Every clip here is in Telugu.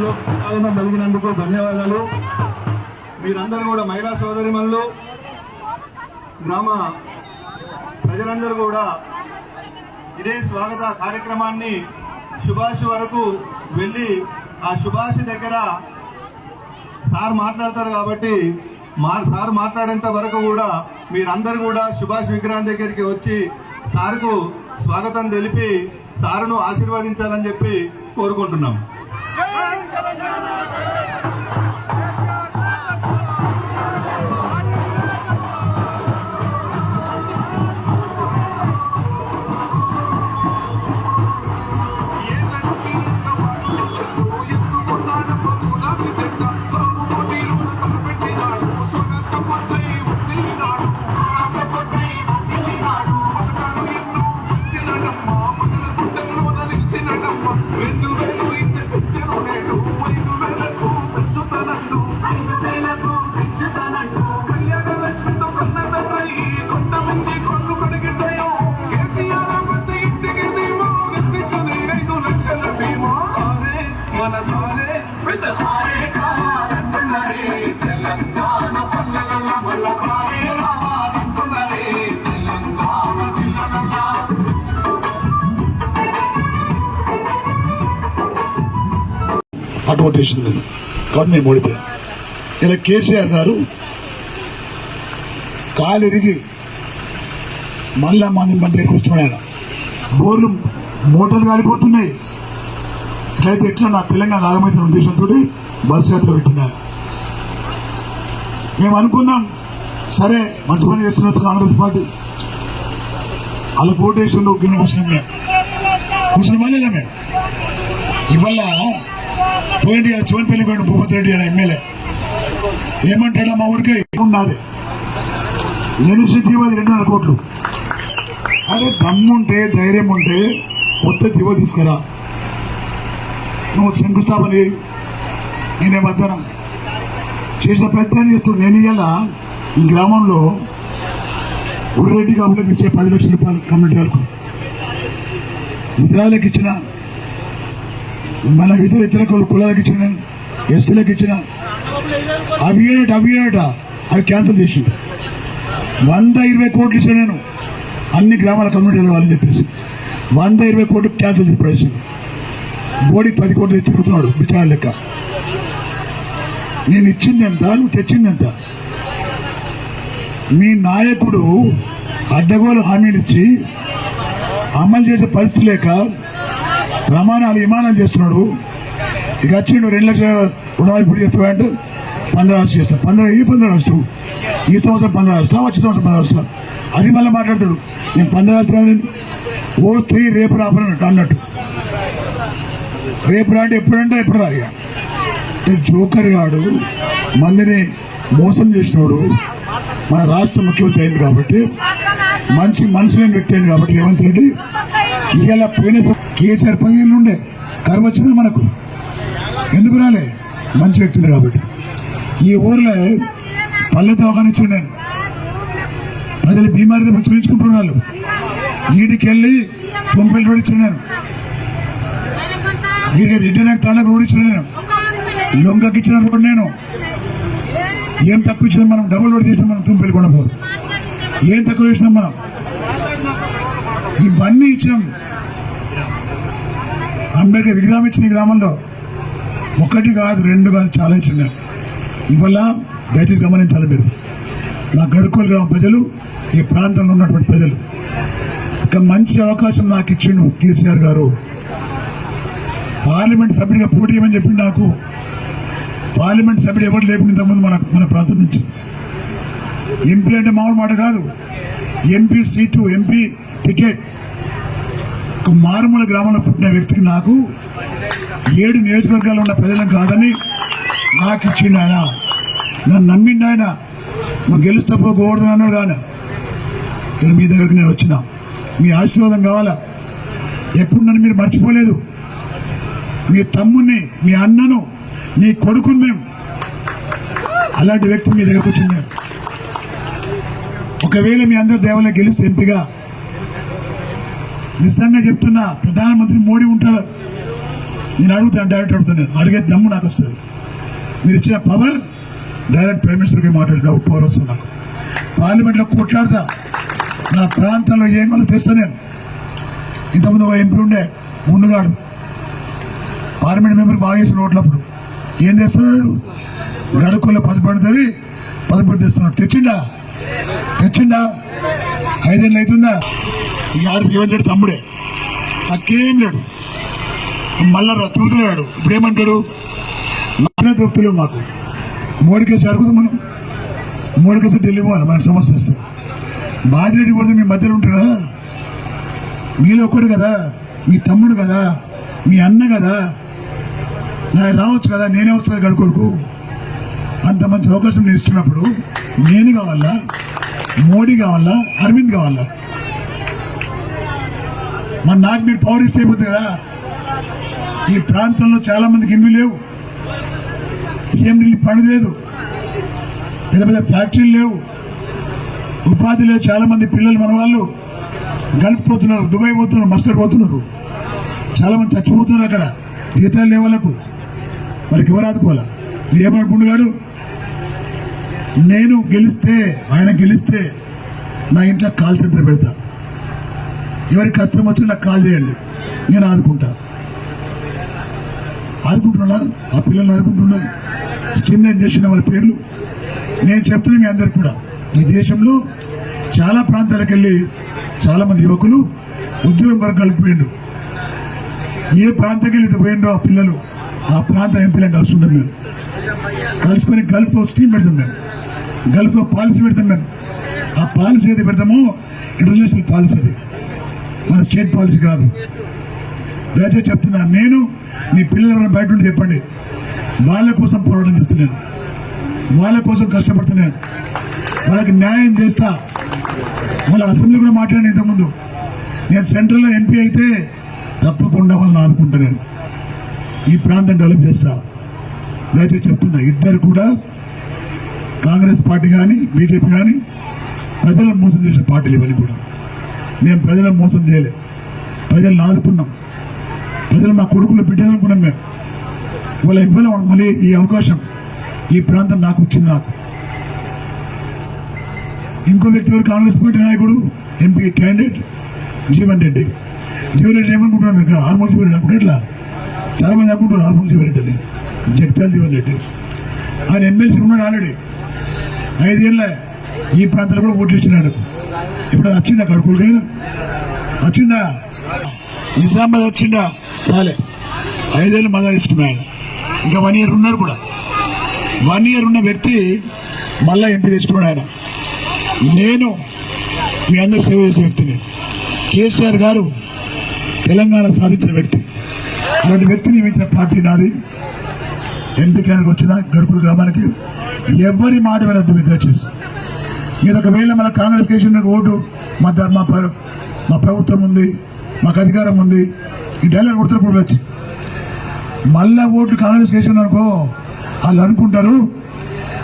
రామనంది గ్రామంలో కలిగినందుకు ధన్యవాదాలు. మీరందరూ కూడా మహిళా సోదరిమణులు గ్రామ ప్రజలందరూ కూడా ఇదే స్వాగత కార్యక్రమాన్ని సుభాష్ వరకు వెళ్ళి ఆ సుభాష్ దగ్గర సార్ మాట్లాడతాడు కాబట్టి మా సార్ మాట్లాడేంత వరకు కూడా మీరందరూ కూడా సుభాష్ విగ్రహం దగ్గరికి వచ్చి సార్కు స్వాగతం తెలిపి సారును ఆశీర్వదించాలని చెప్పి కోరుకుంటున్నాం. రెండు అటువంటి వేసింది నేను. కాబట్టి నేను ఓడిపోయాను ఇలా కేసీఆర్ గారు కాలిరిగి మళ్ళా మంది మన దగ్గరికి వస్తున్నాడు ఆయన. బోర్లు మోటార్లు కాలిపోతున్నాయి ఇట్లయితే ఎట్లా నా తెలంగాణ ఆగమైతే ఉద్దేశంతో బస్సు యాత్ర పెట్టున్నారు మేము అనుకున్నాం సరే మంచి పని చేస్తున్నారు కాంగ్రెస్ పార్టీ. వాళ్ళ ఓటు వేసిండు గిన్నె కూర్చున్నాం మేము. కూర్చున్నామా లేదా మేము? ఇవాళ పోయింది ఆ చివరిపల్లి పోయిన భూపతి రెడ్డి అని ఎమ్మెల్యే. ఏమంటాడా మా ఊరికే? ఉన్నది నేను జీవోది రెండున్నర కోట్లు. అరే దమ్ముంటే ధైర్యం ఉంటే కొత్త జీవ తీసుకురా. నువ్వు శంకుస్థాపన చేయి. మధ్యన చేసిన ప్రయత్నం చేస్తూ నేను ఇవాళ ఈ గ్రామంలో ఉర్రెడ్డి కాపులకు ఇచ్చే పది లక్షల రూపాయలు కమ్యూనిటీ వాళ్ళకు మిత్రాలకు ఇచ్చిన మన ఇతర ఇతర కులాలకు ఇచ్చిన ఎస్సీలకు ఇచ్చిన అవి యూనిట్ అవి యూనిట్ అవి క్యాన్సిల్ చేసిండు వంద ఇరవై కోట్లు ఇచ్చిన నేను అన్ని గ్రామాల కమ్యూనిటీలు వాళ్ళని చెప్పేసి. వంద ఇరవై కోట్లు క్యాన్సిల్ చేసి బోడీ పది కోట్లు తిరుగుతున్నాడు బిచార లెక్క. నేను ఇచ్చింది ఎంత నువ్వు తెచ్చింది ఎంత మీ నాయకుడు అడ్డగోలు హామీలు ఇచ్చి అమలు చేసే పరిస్థితి లేక ప్రమాణాలు విమానాలు చేస్తున్నాడు. ఇక వచ్చి నువ్వు రెండు లక్షల రుణాలు ఇప్పుడు చేస్తావు అంటే పంద్ర రాష్ట్రం చేస్తా. పంద్ర ఈ పంద్ర రాష్ట్రం ఈ సంవత్సరం పంద్ర రాష్ట్రం వచ్చే సంవత్సరం పంద్ర రాష్ట్రం అది మళ్ళీ మాట్లాడతాడు. నేను పంద్ర రాష్ట్రాలు ఓ స్త్రీ రేపు రాపనట్టు అన్నట్టు రేపు రాంటే ఎప్పుడంటే ఎప్పుడు రా ఇక. జోకర్ గాడు మందిని మోసం చేసినోడు మన రాష్ట్ర ముఖ్యమంత్రి అయింది కాబట్టి మంచి మనసు లేని వ్యక్తి అయింది కాబట్టి రేవంత్ రెడ్డి. ఇవాళ పోయిన కేసీఆర్ పదిహేను ఉండే కర్మ వచ్చింది మనకు. ఎందుకు రాలే? మంచి వ్యక్తులు కాబట్టి. ఈ ఊర్లో పల్లె దవాఖాన ఇచ్చాను నేను ప్రజలు బీమారి దగ్గర చూపించుకుంటున్నారు ఈడికి వెళ్ళి తొంపల్లి రోడ్ ఇచ్చాను నేను. ఈడికి రెడ్డి నాకు తాళ్ళకు రోడ్ ఇచ్చాను నేను. లొంగకి ఇచ్చిన రోడ్ నేను. ఏం తక్కువ ఇచ్చినా మనం డబుల్ రోడ్ చేసినా మనం తుంపెళ్ళి కొనపో ఏం తక్కువ చేసినాం మనం ఇవన్నీ ఇచ్చినాం. అంబేద్కర్ విగ్రహం ఇచ్చిన ఈ గ్రామంలో ఒకటి కాదు రెండు కాదు చాలా ఇచ్చిన ఇవల్ల దయచేసి గమనించాలి మీరు. నా గడుకోలు గ్రామ ప్రజలు ఈ ప్రాంతంలో ఉన్నటువంటి ప్రజలు. ఒక మంచి అవకాశం నాకు ఇచ్చిండు కేసీఆర్ గారు. పార్లమెంట్ సభ్యుడిగా పోటీ ఏమని చెప్పిండు నాకు. పార్లమెంట్ సభ్యుడు ఎవరు లేకుండా ఇంతకుముందు మన మన ప్రాంతం నుంచి. ఎంపీ అంటే మామూలు మాట కాదు. ఎంపీ సీటు ఎంపీ టికెట్ ఒక మారుమూల గ్రామంలో పుట్టిన వ్యక్తికి నాకు ఏడు నియోజకవర్గాలు ఉన్న ప్రజలను కాదని నాకు ఇచ్చిండు ఆయన. నన్ను నమ్మిండు ఆయన. నువ్వు గెలుస్తపో గోవర్ధన అన్నాడు కానీ ఇలా మీ దగ్గరికి నేను వచ్చిన. మీ ఆశీర్వాదం కావాలా? ఎప్పుడు నన్ను మీరు మర్చిపోలేదు? మీ తమ్ముని మీ అన్నను మీ కొడుకుని మేము అలాంటి వ్యక్తి మీ దగ్గరకు వచ్చింది మేము ఒకవేళ మీ అందరు దేవాలయం గెలిస్తే ఎంపీగా. నిజంగా చెప్తున్నా ప్రధానమంత్రి మోడీ ఉంటాడు. నేను అడుగుతాను డైరెక్ట్ అడుగుతాను అడిగే దమ్ము నాకు వస్తుంది. మీరు ఇచ్చిన పవర్ డైరెక్ట్ ప్రైమ్ మినిస్టర్కి మాట్లాడే పవర్ వస్తుంది నాకు. పార్లమెంట్లో కొట్లాడతా. నా ప్రాంతంలో ఏం వాళ్ళు తెస్తా నేను. ఇంతకుముందు ఒక ఎంపీ ఉండే ముందుగాడు. పార్లమెంట్ మెంబర్ బాగా చేసిన ఓట్లప్పుడు. ఏం చేస్తున్నాడు గడుకుల్లో పదపడుతుంది పదపడి తెస్తున్నాడు. తెచ్చిండా? తెచ్చిండా? ఐదేళ్ళు అవుతుందా? ఈ ఆడికి ఏమంటాడు తమ్ముడే. తక్కేం లేడు. మళ్ళా తిరుగుతున్నాడు ఇప్పుడు ఏమంటాడు నానే తృప్తులు మాకు. మోడీకేసి అడుగుదాం మనం మోడీకేసి ఢిల్లీ పోవాలి. మనకు సమస్య వస్తే. బాధిరెడ్డి కూడా మీ మధ్యలో ఉంటాడా? మీలో ఒకడు కదా? మీ తమ్ముడు కదా? మీ అన్న కదా? నా రావచ్చు కదా? నేనే వస్తుంది గడుకొడుకు. అంత మంచి అవకాశం నేను ఇస్తున్నప్పుడు నేను కావాలా? మోడీ కావాలా? అరవింద్ కావాలా? మన నాకు మీరు పవర్ ఇస్తే కదా ఈ ప్రాంతంలో చాలా మందికి ఇల్లు లేవు. పిఎం రిలీఫ్ పని లేదు. పెద్ద పెద్ద ఫ్యాక్టరీలు లేవు. ఉపాధి లేవు చాలా మంది పిల్లలు మన వాళ్ళు గల్ఫ్ పోతున్నారు దుబాయ్ పోతున్నారు మస్కట్ పోతున్నారు. చాలా మంది చచ్చిపోతున్నారు అక్కడ. జీతాలు లేవు వారికి వాళ్ళకి ఎవరు ఆదుకోవాలా? మీరు ఏమనుకుంటున్నాడు నేను గెలిస్తే ఆయన గెలిస్తే నా ఇంట్లో కాల్ సెంటర్ పెడతా. ఎవరికి కష్టం వచ్చి నాకు కాల్ చేయండి. నేను ఆదుకుంటా. ఆదుకుంటున్నా ఆ పిల్లల్ని ఆదుకుంటున్నా? స్టిమ్యులేట్ చేసిన వాళ్ళ పేర్లు. నేను చెప్తున్నా మీ అందరికి కూడా. ఈ దేశంలో చాలా ప్రాంతాలకు వెళ్ళి చాలామంది యువకులు ఉద్యోగం కొరకు కలిపిపోయిండు ఏ ప్రాంతంకి వెళ్ళి పోయిండో ఆ పిల్లలు ఆ ప్రాంత ఎంపీలను కలుసుకుంటాం మేము. కలిసిపోయి గల్ఫ్ స్కీమ్ పెడతాం మేము. గల్ఫ్ పాలసీ పెడతాం మేము. ఆ పాలసీ ఏది పెడతామో ఇంటర్నేషనల్ పాలసీ అది. మన స్టేట్ పాలసీ కాదు. దయచేసి చెప్తున్నా నేను మీ పిల్లలను బయట ఉండి చెప్పండి. వాళ్ళ కోసం పోరాటం చేస్తున్నాను. వాళ్ళ కోసం కష్టపడుతున్నాను. వాళ్ళకి న్యాయం చేస్తా. వాళ్ళ అసెంబ్లీ కూడా మాట్లాడిన ఇంతకుముందు. నేను సెంట్రల్లో ఎంపీ అయితే తప్పకుండా వాళ్ళని అనుకుంటున్నాను ఈ ప్రాంతం డెవలప్ చేస్తా. దయచేసి చెప్తున్నా ఇద్దరు కూడా కాంగ్రెస్ పార్టీ కానీ బీజేపీ కానీ ప్రజలను మోసం చేసిన పార్టీలు ఇవన్నీ కూడా. మేము ప్రజలను మోసం చేయలే. ప్రజలను ఆదుకున్నాం ప్రజలు మా కొడుకులు బిడ్డలు అనుకున్నాం మేము వాళ్ళ ఇవ్వలే మళ్ళీ ఈ అవకాశం ఈ ప్రాంతం నాకు వచ్చింది నాకు. ఇంకో వ్యక్తి ఎవరు? కాంగ్రెస్ పార్టీ నాయకుడు ఎంపీ క్యాండిడేట్ జీవన్ రెడ్డి. జీవన్ రెడ్డి ఏమనుకుంటున్నాను మీకు హార్మోన్ జీవన్ రెడ్డి అనుకుంటే ఎట్లా? చాలా మంది అనుకుంటారు హార్మోన్ జీవన్ రెడ్డి అని జగిత్యాల జీవన్ రెడ్డి. ఆయన ఎమ్మెల్సీ ఉన్నాడు ఆల్రెడీ. ఐదేళ్ళ ఈ ప్రాంతంలో కూడా ఓట్లు ఇచ్చినాడు ఇప్పుడు వచ్చిండా కడుపులకైనా వచ్చిండా నిజామాబాద్ వచ్చిండా రాలే. ఐదేళ్ళు మజా తీసుకున్నాడు ఇంకా వన్ ఇయర్ ఉన్నాడు కూడా. వన్ ఇయర్ ఉన్న వ్యక్తి మళ్ళీ ఎంపీ తెచ్చుకున్నాడు ఆయన. నేను మీ అందరూ సేవ చేసే వ్యక్తిని. కేసీఆర్ గారు తెలంగాణ సాధించిన వ్యక్తి. అలాంటి వ్యక్తిని ఇచ్చిన పార్టీ నాది. ఎంపీ క్యాండిడేట్ వచ్చిన గడుపుల గ్రామానికి ఎవరి మాట వినద్దు మీద దయచేసి. మీరు ఒకవేళ మన కాంగ్రెస్ కేసిన ఓటు మా మా మా ప్రభుత్వం ఉంది మాకు అధికారం ఉంది ఈ డైలాగ్ కొడుతున్నప్పుడు వచ్చి. మళ్ళా ఓట్లు కాంగ్రెస్ కేసిన అనుకో వాళ్ళు అనుకుంటారు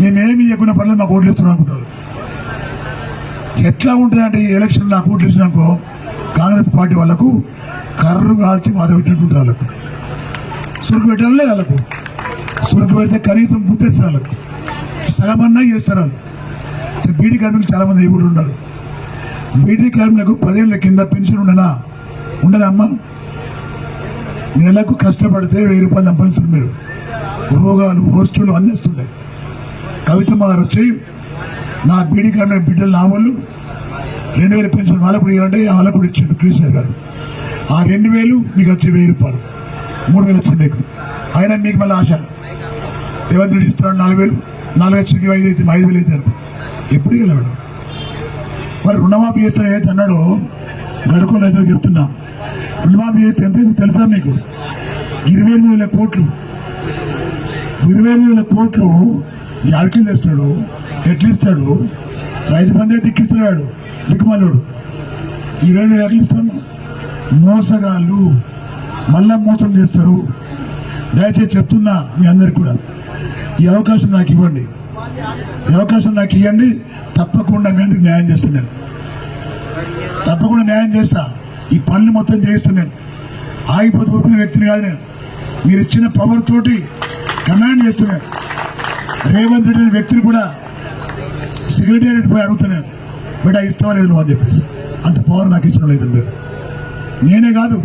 మేమేమి చేయకుండా పర్లేదు మాకు ఓట్లు ఇస్తున్నాం అనుకుంటారు. ఎట్లా ఉంటుందంటే ఈ ఎలక్షన్ నాకు ఓట్లు ఇచ్చినాకో కాంగ్రెస్ పార్టీ వాళ్ళకు కర్రు కాల్చి మాత పెట్టినట్టుంటారు వాళ్ళకు. సురుకు పెట్టాలి లేదు వాళ్ళకు. సురుకు పెడితే కనీసం గుర్తిస్తారు సగమన్నా చేస్తారు బీడీ కార్మికులు చాలా మంది ఇప్పుడు ఉన్నారు. బీడీ కార్మికులకు పదేళ్ళ కింద పెన్షన్ ఉండనా? ఉండనా అమ్మ? నెలకు కష్టపడితే వెయ్యి రూపాయలు సంపాదిస్తారు మీరు. రోగాలు వస్తువులు అన్నీ వస్తుంటాయి. కవిత గారు వచ్చి నా బీడీ కార్మిక బిడ్డలు నా వాళ్ళు. రెండు వేల పెన్షన్ వాళ్ళకు ఇవ్వాలంటే వాళ్ళకు ఇచ్చిండు కేసీఆర్ గారు. ఆ రెండు వేలు మీకు వచ్చే వెయ్యి రూపాయలు. మూడు వేలు వచ్చింది మీకు. ఆయన మీకు మళ్ళీ ఆశ రేవంత్ రెడ్డి ఇస్తున్నాడు నాలుగు వేలు నాలుగు లక్షలకి ఐదు అయితే ఐదు వేలు అయితే ఎప్పుడు గెలవడం మరి రుణమాఫీ చేస్తాను ఏదైతే అన్నాడో గడుకోని రైతులు చెప్తున్నా. రుణమాఫీ చేస్తే ఎంత తెలుసా మీకు? ఇరవై ఎనిమిది వేల కోట్లు. ఇరవై ఎనిమిది వేల కోట్లు యాడికి తెస్తాడు ఎట్లిస్తాడు రైతు బంధే దిక్కిస్తున్నాడు దిక్కుమల్లుడు ఇరవై వేలు ఎట్లు ఇస్తాడు. మోసగాళ్ళు మళ్ళా మోసం చేస్తారు. దయచేసి చెప్తున్నా మీ అందరికి కూడా. ఈ అవకాశం నాకు ఇవ్వండి. ఈ అవకాశం నాకు ఇవ్వండి తప్పకుండా మీ న్యాయం చేస్తాను నేను. తప్పకుండా న్యాయం చేస్తా. ఈ పనులు మొత్తం చేయిస్తాను నేను. ఆగిపోతే ఊరుకునే వ్యక్తిని కాదు నేను. మీరు ఇచ్చిన పవర్ తోటి కమాండ్ చేస్తున్నాను రేవంత్ రెడ్డి అనే వ్యక్తిని కూడా సెక్రటేరియట్ పోయి అడుగుతున్నాను బిడ్డ ఇస్తావా లేదు నువ్వు? అని చెప్పేసి. అంత పవర్ నాకు ఇచ్చిన లేదు మీరు. నేనే కాదు.